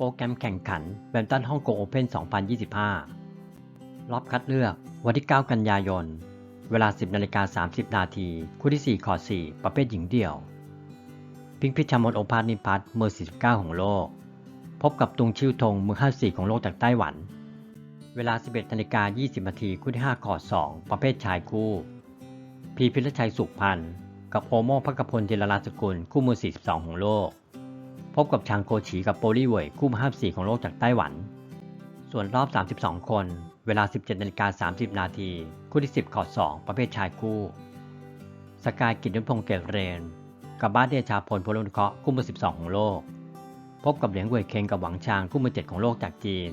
โปรแกรมแข่งขันแบดมินตันฮ่องกงโอเพ่น 2025 รอบคัดเลือก วันที่ 9 กันยายน เวลา 10นาฬิกา30 นาที คู่ที่4คอด 4 ประเภทหญิงเดี่ยว พิงพิชามดโอภาสนิพัฒน์มือ 49 ของโลก พบกับตุงชิวทงมือ 54 ของโลกจากไต้หวัน เวลา 11นาฬิกา20นาที คู่ที่5คอด 2 ประเภทชายคู่ พีพิรชัยสุขพันธ์ กับโอโมพักพลเจรลาสกุล คู่มือ 42 ของโลก พบกับชางโกฉีกับโปลี่เว่ยคู่มือ54ของโลกจากไต้หวัน ส่วนรอบ 32 คน เวลา 17นาฬิกา30 นาที คู่ที่ 10 ขอด 2 ประเภทชายคู่ สกายกิตนุพงศ์เกตเรน กับบ้านเดชาพลพลนุเคราะห์คู่มือ12 ของโลก พบกับเหลียงเว่ยเคงกับหวังชางคู่มือ7ของโลกจากจีน